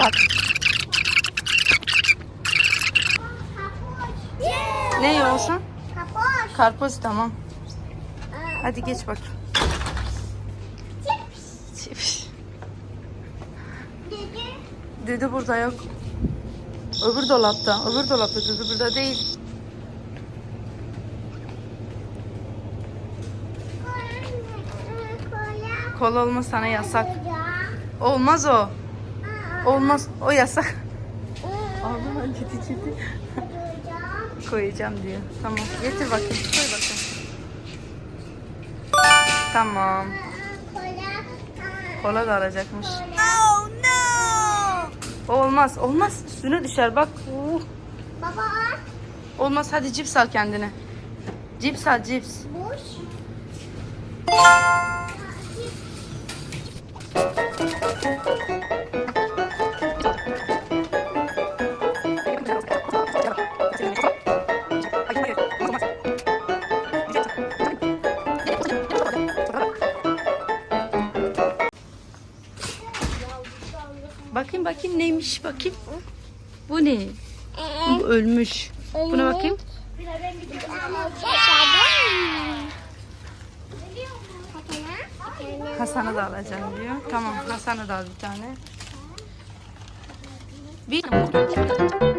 Bak. Ne yiyorsun? Kapoş. Karpuz tamam. Hadi geç bak. Cips. Dedi. Düdü burada yok. Öbür dolapta. Öbür dolapta düdü burada değil. Kola olmaz sana yasak. Olmaz o. Olmaz. O yasak. aa, Aldım ben ciddi ciddi. kola. Koyacağım diyor. Tamam. Getir bakayım. Koy bakayım. Tamam. Kola. Da alacakmış. Oh no. Olmaz. Olmaz. Üstüne düşer bak. Uh. Baba Olmaz. Hadi cips al kendine. Cips al cips. boş. Bakayım bakayım neymiş bakayım. Bu ne? Bu ölmüş. Buna bakayım. Hasan'a da alacağım diyor. Tamam Hasan'a da al bir tane. Bir